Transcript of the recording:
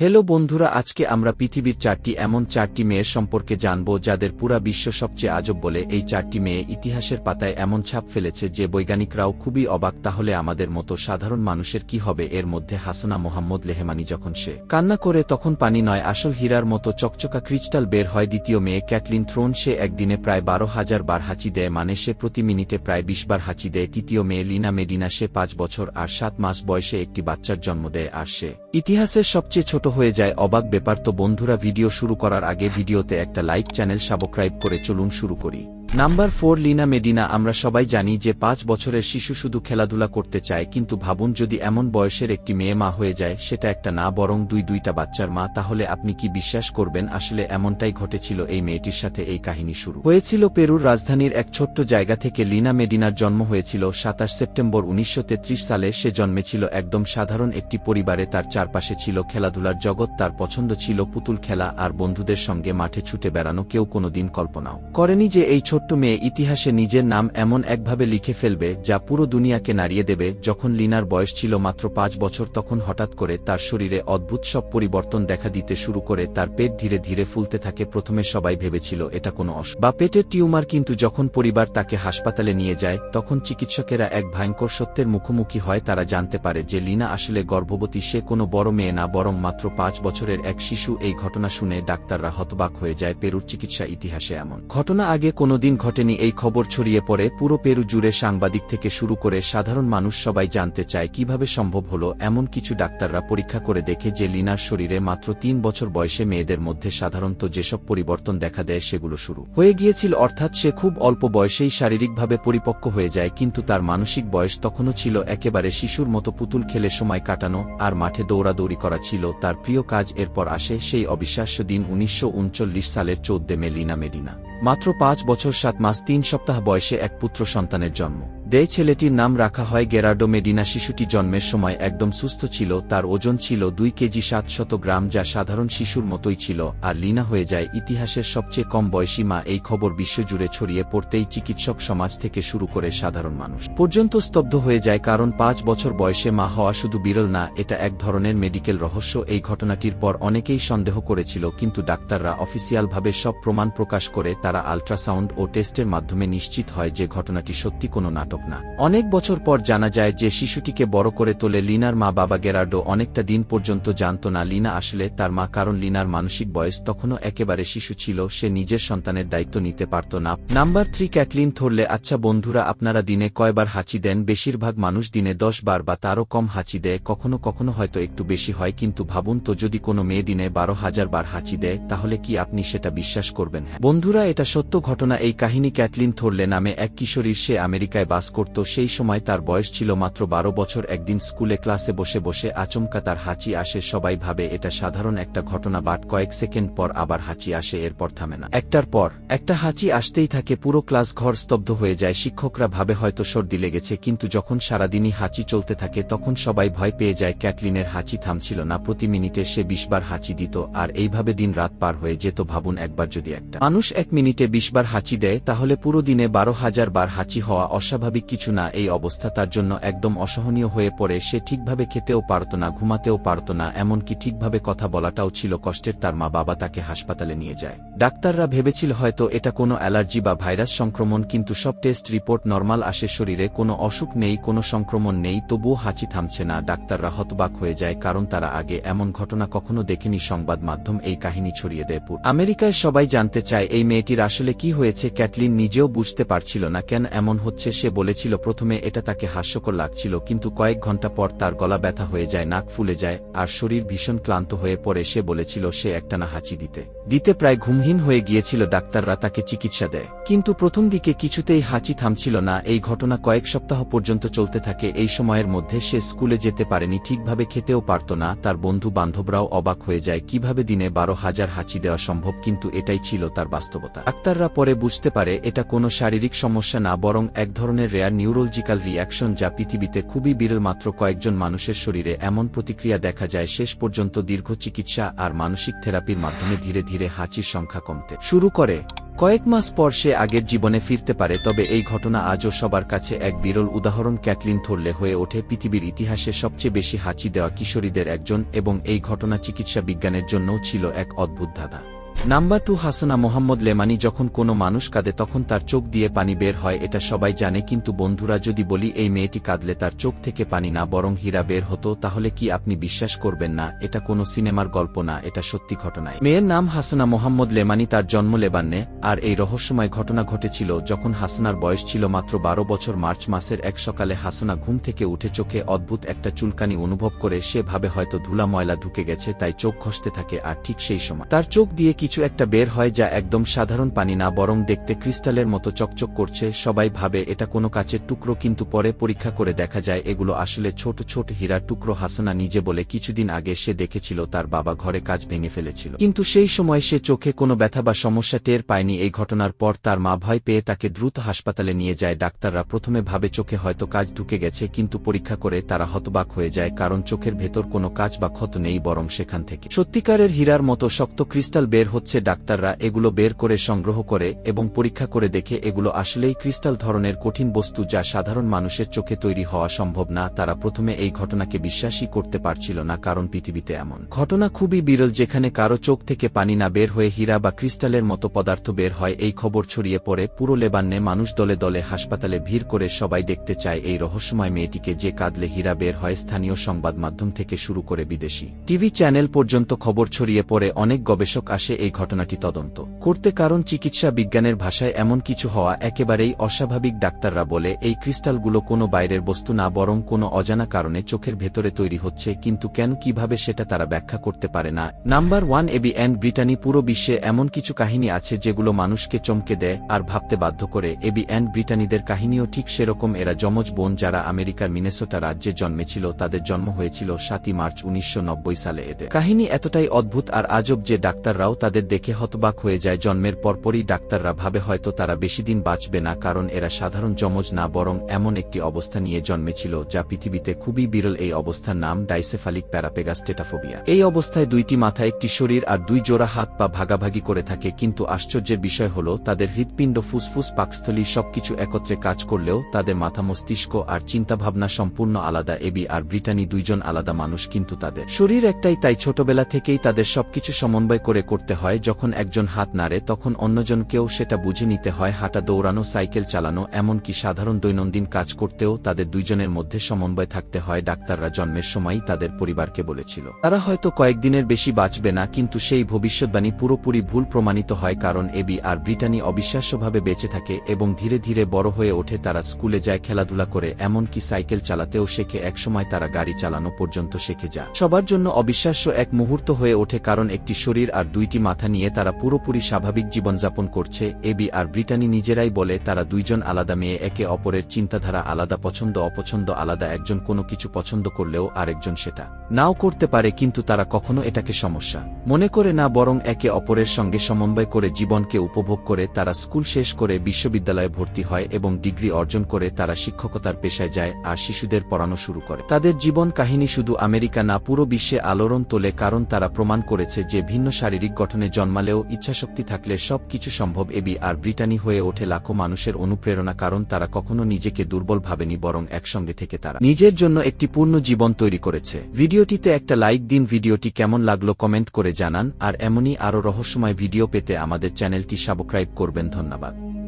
Hello বন্ধুরা, আজকে আমরা পৃথিবীর চারটি এমন চারটি মেয়ের সম্পর্কে জানব যাদের পুরা বিশ্ব সবচেয়ে আজব বলে এই চারটি মেয়ে ইতিহাসের পাতায় এমন ছাপ ফেলেছে যে বৈজ্ঞানিকরাও খুবই অবাক, তাহলে আমাদের মতো সাধারণ মানুষের কি হবে? এর মধ্যে হাসানা মোহাম্মদ লেহেমানি যখন সে কান্না করে তখন পানি নয়, আসল হীরার মতো চকচকা ক্রিস্টাল বের হয় দ্বিতীয় মেয়ে ক্যাটলিন থ্রোন, সে একদিনে প্রায় বারো হাজার বার হাঁচি দেয় মানে সে প্রতি মিনিটে প্রায় বিশ বার হাঁচি দেয়। তৃতীয় মেয়ে লিনা মেডিনা, সে পাঁচ বছর আর সাত মাস বয়সে একটি বাচ্চার জন্ম দেয়, আর সে ইতিহাসের সবচেয়ে ছোট হয়ে যায় অবাক ব্যাপার তো বন্ধুরা, ভিডিও শুরু করার আগে ভিডিওতে একটা লাইক, চ্যানেল সাবস্ক্রাইব করে চলুন শুরু করি। নাম্বার ফোর লিনা মেডিনা আমরা সবাই জানি যে পাঁচ বছরের শিশু শুধু খেলাধুলা করতে চায়, কিন্তু ভাবুন যদি এমন বয়সের একটি মেয়ে মা হয়ে যায়, সেটা একটা না, বরং দুই দুইটা বাচ্চার মা, তাহলে আপনি কি বিশ্বাস করবেন? আসলে এমনটাই ঘটেছিল এই মেয়েটির সাথে এই কাহিনী শুরু। হয়েছিল পেরুর রাজধানীর এক ছোট্ট জায়গা থেকে লিনা মেডিনার জন্ম হয়েছিল সাতাশ সেপ্টেম্বর উনিশশো তেত্রিশ সালে। সে জন্মেছিল একদম সাধারণ একটি পরিবারে, তার চারপাশে ছিল খেলাধুলার জগৎ, তার পছন্দ ছিল পুতুল খেলা, আর বন্ধুদের সঙ্গে মাঠে ছুটে বেড়ানো কেউ কোনোদিন কল্পনাও করেনি যে এই ছোট্ট মেয়ে ইতিহাসে নিজের নাম এমন একভাবে লিখে ফেলবে যা পুরো দুনিয়াকে নাড়িয়ে দেবে। যখন লিনার বয়স ছিল মাত্র পাঁচ বছর, তখন হঠাৎ করে তার শরীরে অদ্ভুত সব পরিবর্তন দেখা দিতে শুরু করে, তার পেট ধীরে ধীরে ফুলতে থাকে, প্রথমে সবাই ভেবেছিল এটা কোনো অস বা পেটের টিউমার, কিন্তু যখন পরিবার তাকে হাসপাতালে নিয়ে যায়, তখন চিকিৎসকেরা এক ভয়ঙ্কর সত্যের মুখোমুখি হয়। তারা জানতে পারে যে লিনা আসলে গর্ভবতী, সে কোনো বড় মেয়ে না, বরং মাত্র পাঁচ বছরের এক শিশু। এই ঘটনা শুনে ডাক্তাররা হতবাক হয়ে যায়। পেরুর চিকিৎসা ইতিহাসে এমন। ঘটনা আগে কোনোদিন ঘটেনি এই খবর ছড়িয়ে পড়ে পুরো পেরু জুড়ে সাংবাদিক থেকে শুরু করে সাধারণ মানুষ সবাই জানতে চায় কীভাবে সম্ভব হলো এমন কিছু ডাক্তাররা পরীক্ষা করে দেখে যে লিনার শরীরে মাত্র তিন বছর বয়সে মেয়েদের মধ্যে সাধারণত যেসব পরিবর্তন দেখা দেয় সেগুলো শুরু হয়ে গিয়েছিল, অর্থাৎ সে খুব অল্প বয়সেই শারীরিকভাবে পরিপক্ক হয়ে যায়, কিন্তু তার মানসিক বয়স তখনও ছিল একেবারে শিশুর মতো পুতুল খেলে সময় কাটানো আর মাঠে দৌড়াদৌড়ি করা ছিল। তার প্রিয় কাজ এরপর আসে সেই অবিশ্বাস্য দিন উনিশশো উনচল্লিশ সালের চৌদ্দে মে লিনা মেডিনা মাত্র পাঁচ বছর সাত মাস তিন সপ্তাহ বয়সে এক পুত্র সন্তানের জন্ম। দেয় ছেলেটির নাম রাখা হয় গেরাডো মেডিনা। শিশুটি জন্মের সময় একদম সুস্থ ছিল, তার ওজন ছিল দুই কেজি সাতশত গ্রাম, যা সাধারণ শিশুর মতোই ছিল, আর লিনা হয়ে যায় ইতিহাসের সবচেয়ে কম বয়সী মা। এই খবর বিশ্বজুড়ে ছড়িয়ে পড়তেই চিকিৎসক সমাজ থেকে শুরু করে সাধারণ মানুষ পর্যন্ত স্তব্ধ হয়ে যায়, কারণ পাঁচ বছর বয়সে মা হওয়া শুধু বিরল না, এটা এক ধরনের মেডিকেল রহস্য। এই ঘটনাটির পর অনেকেই সন্দেহ করেছিল, কিন্তু ডাক্তাররা অফিসিয়ালভাবে সব প্রমাণ প্রকাশ করে, তারা আল্ট্রাসাউন্ড ও টেস্টের মাধ্যমে নিশ্চিত হয় যে ঘটনাটি সত্যি কোনো নাটক না। অনেক বছর পর জানা যায় যে শিশুটিকে বড় করে তোলে লিনার মা বাবা গেরার্ডো। অনেকটা দিন পর্যন্ত জানত না লিনা আসলে তার মা, কারণ লিনার মানসিক বয়স তখনও একেবারে শিশু ছিল, সে নিজের সন্তানের দায়িত্ব নিতে পারত না। নাম্বার থ্রি ক্যাটলিন ধরলে আচ্ছা বন্ধুরা, আপনারা দিনে কয়বার হাঁচি দেন? বেশিরভাগ মানুষ দিনে দশ বার বা তারও কম হাঁচি দেয়। কখনো কখনো হয়তো একটু বেশি হয়, কিন্তু ভাবুন তো, যদি কোনো মেয়ে দিনে বারো হাজার বার হাঁচি দেয়, তাহলে কি আপনি সেটা বিশ্বাস করবেন? হ্যাঁ। বন্ধুরা, এটা সত্য ঘটনা। এই কাহিনী ক্যাটলিন থরলে নামে এক কিশোরীর, সে আমেরিকায় বাস করত, সেই সময় তার বয়স ছিল মাত্র বারো বছর। একদিন স্কুলে ক্লাসে বসে বসে আচমকা তার হাঁচি আসে, সবাই ভাবে এটা সাধারণ একটা ঘটনা, বাট কয়েক সেকেন্ড পর আবার হাঁচি আসে, এরপর থামে না। একটার পর, একটা হাঁচি আসতেই থাকে, পুরো ক্লাস ঘর স্তব্ধ হয়ে যায়, শিক্ষকরা ভাবে হয়তো সর্দি লেগেছে, কিন্তু যখন সারাদিনই হাঁচি চলতে থাকে, তখন সবাই ভয় পেয়ে যায়, ক্যাটলিনের হাঁচি থামছিল না, প্রতি মিনিটে সে বিশবার হাঁচি দিত, আর এইভাবে দিন রাত পার হয়ে যেত, ভাবুন একবার যদি একটা। মানুষ এক মিনিটে বিশবার হাঁচি দেয়, তাহলে পুরো দিনে বারো হাজার বার হাঁচি হওয়া অস্বাভাবিক কিছু না, এই অবস্থা তার জন্য একদম অসহনীয় হয়ে পড়ে। সে ঠিকভাবে খেতেও পারত না, ঘুমাতেও পারত না, এমনকি ঠিকভাবে কথা বলাটাও ছিল কষ্টের। তার মা বাবা তাকে হাসপাতালে নিয়ে যায়। ডাক্তাররা ভেবেছিল হয়তো এটা কোনো অ্যালার্জি বা ভাইরাস সংক্রমণ, কিন্তু সব টেস্ট রিপোর্ট নর্মাল আসে শরীরে, কোনো অসুখ নেই, কোনো সংক্রমণ নেই, তবুও হাঁচি থামছে না। ডাক্তাররা হতবাক হয়ে যায়, কারণ তারা আগে এমন ঘটনা কখনো দেখেনি, সংবাদ মাধ্যম এই কাহিনী ছড়িয়ে দেয় আমেরিকায় সবাই জানতে চায়, এই মেয়েটির আসলে কি হয়েছে, ক্যাটলিন নিজেও বুঝতে পারছিল না, কেন এমন হচ্ছে সে বলেছিল, প্রথমে এটা তাকে হাস্যকর লাগছিল, কিন্তু কয়েক ঘণ্টা পর তার গলা ব্যথা হয়ে যায়, নাক ফুলে যায়, আর শরীর ভীষণ ক্লান্ত হয়ে পড়ে। সে বলেছিল, সে একটানা হাঁচি দিতে। দিতে প্রায় ঘুমহীন হয়ে গিয়েছিল ডাক্তাররা তাকে চিকিৎসা দেয়। কিন্তু প্রথম দিকে কিছুতেই হাঁচি থামছিল না, এই ঘটনা কয়েক সপ্তাহ পর্যন্ত চলতে থাকে, এই সময়ের মধ্যে সে স্কুলে যেতে পারেনি, ঠিকভাবে খেতেও পারত না, তার বন্ধু বান্ধবরাও অবাক হয়ে যায়, কীভাবে দিনে বারো হাজার হাঁচি দেওয়া সম্ভব, কিন্তু এটাই ছিল তার বাস্তবতা। ডাক্তাররা পরে বুঝতে পারে, এটা কোনো শারীরিক সমস্যা না, বরং এক ধরনের রেয়ার নিউরোলজিক্যাল রিয়াকশন যা পৃথিবীতে খুবই বিরল মাত্র কয়েকজন মানুষের শরীরে, এমন প্রতিক্রিয়া দেখা যায়, শেষ পর্যন্ত দীর্ঘ চিকিৎসা আর মানসিক থেরাপির মাধ্যমে ধীরে ধীরে হাঁচির সংখ্যা কমতে শুরু করে। কয়েক মাস পর সে আগের জীবনে ফিরতে পারে, তবে এই ঘটনা আজও সবার কাছে এক বিরল উদাহরণ ক্যাটলিন থরলে হয়ে ওঠে পৃথিবীর ইতিহাসে সবচেয়ে বেশি হাঁচি দেওয়া কিশোরীদের একজন এবং এই ঘটনা চিকিৎসা বিজ্ঞানের জন্যও ছিল এক অদ্ভুত ধাঁধা। নাম্বার টু হাসানা মোহাম্মদ লেমানি যখন কোনো মানুষ কাঁদে তখন তার চোখ দিয়ে পানি বের হয়, এটা সবাই জানে, কিন্তু বন্ধুরা যদি বলি, এই মেয়েটি কাঁদলে তার চোখ থেকে পানি না, বরং হীরা বের হতো, তাহলে কি আপনি বিশ্বাস করবেন না? এটা কোনো সিনেমার গল্প না, এটা সত্যি ঘটনায়। মেয়ের নাম হাসানা মোহাম্মদ লেমানি, তার জন্ম লেবান্নে, আর এই রহস্যময় ঘটনা ঘটেছিল যখন হাসানার বয়স ছিল মাত্র বারো বছর মার্চ মাসের এক সকালে হাসানা ঘুম থেকে উঠে চোখে অদ্ভুত একটা চুলকানি অনুভব করে সে ভাবে হয়তো ধুলা ময়লা ঢুকে গেছে, তাই চোখ ঘষতে থাকে, আর ঠিক সেই সময় তার চোখ দিয়ে কিছু একটা বের হয় যা একদম সাধারণ পানি না, বরং দেখতে ক্রিস্টালের মতো চকচক করছে, সবাই ভাবে এটা কোনো কাচের টুকরো, কিন্তু পরে পরীক্ষা করে দেখা যায় এগুলো আসলে ছোট ছোট হীরার টুকরো হাসানা নিজে বলে কিছুদিন আগে সে দেখেছিল তার বাবা ঘরে কাজ ভেঙে ফেলেছিল। কিন্তু সেই সময় সে চোখে কোনো ব্যথা বা সমস্যা টের পায়নি, এই ঘটনার পর তার মা ভয় পেয়ে তাকে দ্রুত হাসপাতালে নিয়ে যায়। ডাক্তাররা প্রথমে ভাবে চোখে হয়তো কাজ ঢুকে গেছে, কিন্তু পরীক্ষা করে তারা হতবাক হয়ে যায়, কারণ চোখের ভেতর কোনো কাজ বা ক্ষত নেই, বরং সেখান থেকে। সত্যিকারের হীরার মতো শক্ত ক্রিস্টাল বের হচ্ছে ডাক্তাররা এগুলো বের করে সংগ্রহ করে এবং পরীক্ষা করে দেখে এগুলো আসলেই ক্রিস্টাল ধরনের কঠিন বস্তু যা সাধারণ মানুষের চোখে তৈরি হওয়া সম্ভব না, তারা প্রথমে এই ঘটনাকে বিশ্বাসই করতে পারছিল না কারণ পৃথিবীতে এমন। ঘটনা খুবই বিরল যেখানে কারও চোখ থেকে পানি না বের হয়ে হীরা বা ক্রিস্টালের মতো পদার্থ বের হয়, এই খবর ছড়িয়ে পড়ে পুরো লেবান্নে মানুষ দলে দলে হাসপাতালে ভিড় করে সবাই দেখতে চায় এই রহস্যময় মেয়েটিকে যে কাঁদলে হীরা বের হয়, স্থানীয় সংবাদ মাধ্যম থেকে শুরু করে বিদেশি টিভি চ্যানেল পর্যন্ত খবর ছড়িয়ে পড়ে, অনেক গবেষক আসে এই ঘটনাটি তদন্ত করতে কারণ চিকিৎসা বিজ্ঞানের ভাষায় এমন কিছু হওয়া একেবারেই অস্বাভাবিক ডাক্তাররা বলে, এই ক্রিস্টালগুলো কোনো বাইরের বস্তু না, বরং কোনো অজানা কারণে চোখের ভেতরে তৈরি হচ্ছে, কিন্তু কেন, কীভাবে সেটা তারা ব্যাখ্যা করতে পারে না। Number one, AB and Brittany পুরো বিশ্বে এমন কিছু কাহিনী আছে যেগুলো মানুষকে চমকে দেয় আর ভাবতে বাধ্য করে। এবি অ্যান্ড ব্রিটানিদের কাহিনীও ঠিক সেরকম, এরা যমজ বোন যারা আমেরিকার মিনেসোটা রাজ্যে জন্মেছিল, তাদের জন্ম হয়েছিল সাতই মার্চ উনিশশো নব্বই সালে এদের কাহিনী এতটাই অদ্ভুত আর আজব যে ডাক্তাররাও তাদের দেখে হতবাক হয়ে যায়। জন্মের পরপরই ডাক্তাররা ভাবে হয়তো তারা বেশি দিন বাঁচবে না, কারণ এরা সাধারণ যমজ না, বরং এমন একটি অবস্থা নিয়ে জন্মেছিল, যা পৃথিবীতে খুবই বিরল এই অবস্থার নাম ডাইসেফালিক প্যারাপেগাস টেটাফোবিয়া। এই অবস্থায় দুইটি মাথা একটি শরীর আর দুই জোড়া হাত পা ভাগাভাগি করে থাকে, কিন্তু আশ্চর্যের বিষয় হল, তাদের হৃৎপিণ্ড ফুসফুস, পাকস্থলী সবকিছু একত্রে কাজ করলেও তাদের মাথা মস্তিষ্ক আর চিন্তাভাবনা সম্পূর্ণ আলাদা। এবি আর ব্রিটানি দুইজন আলাদা মানুষ, কিন্তু তাদের শরীর একটাই, তাই ছোটবেলা থেকেই তাদের সবকিছু সমন্বয় করে করতে হয়। যখন একজন হাত নাড়ে তখন অন্যজনকেও সেটা বুঝে নিতে হয় হাঁটা, দৌড়ানো, সাইকেল চালানো, এমনকি সাধারণ দৈনন্দিন কাজ করতেও তাদের দুইজনের মধ্যে সমন্বয় থাকতে হয়। ডাক্তাররা জন্মের সময়ই তাদের পরিবারকে বলেছিল। তারা হয়তো কয়েকদিনের বেশি বাঁচবে না, কিন্তু সেই ভবিষ্যৎবাণী পুরোপুরি ভুল প্রমাণিত হয় কারণ এবি আর ব্রিটানি অবিশ্বাস্যভাবে বেঁচে থাকে এবং ধীরে ধীরে বড় হয়ে ওঠে। তারা স্কুলে যায়, খেলাধুলা করে, এমনকি সাইকেল চালাতেও শেখে। একসময় তারা গাড়ি চালানো পর্যন্ত শেখে যা সবার জন্য অবিশ্বাস্য এক মুহূর্ত হয়ে ওঠে কারণ একটি শরীর আর দুইটি মাথা নিয়ে তারা পুরোপুরি স্বাভাবিক জীবনযাপন করছে। এবি আর ব্রিটানি নিজেরাই বলে, তারা দুইজন আলাদা মেয়ে, একে অপরের চিন্তাধারা আলাদা পছন্দ, অপছন্দ আলাদা, একজন কোনো কিছু পছন্দ করলেও আরেকজন সেটা। নাও করতে পারে, কিন্তু তারা কখনো এটাকে সমস্যা। মনে করে না, বরং একে অপরের সঙ্গে সমন্বয় করে জীবনকে উপভোগ করে তারা স্কুল শেষ করে বিশ্ববিদ্যালয়ে ভর্তি হয় এবং ডিগ্রি অর্জন করে তারা শিক্ষকতার পেশায় যায় আর শিশুদের পড়ানো শুরু করে। তাদের জীবন কাহিনী শুধু আমেরিকা না, পুরো বিশ্বে আলোড়ন তোলে কারণ তারা প্রমাণ করেছে যে ভিন্ন শারীরিক গঠনে জন্মালেও ইচ্ছাশক্তি থাকলে সব কিছু সম্ভব। এবি আর ব্রিটানি হয়ে ওঠে লাখো মানুষের অনুপ্রেরণা, কারণ তারা কখনো নিজেকে দুর্বল ভাবেনি, বরং একসঙ্গে থেকে তারা নিজের জন্য একটি পূর্ণ জীবন তৈরি করেছে। ভিডিওটিতে একটা লাইক দিন, ভিডিওটি কেমন লাগল কমেন্ট করে জানান, আর এমনই আরও রহস্যময় ভিডিও পেতে আমাদের চ্যানেলটি সাবস্ক্রাইব করবেন, ধন্যবাদ।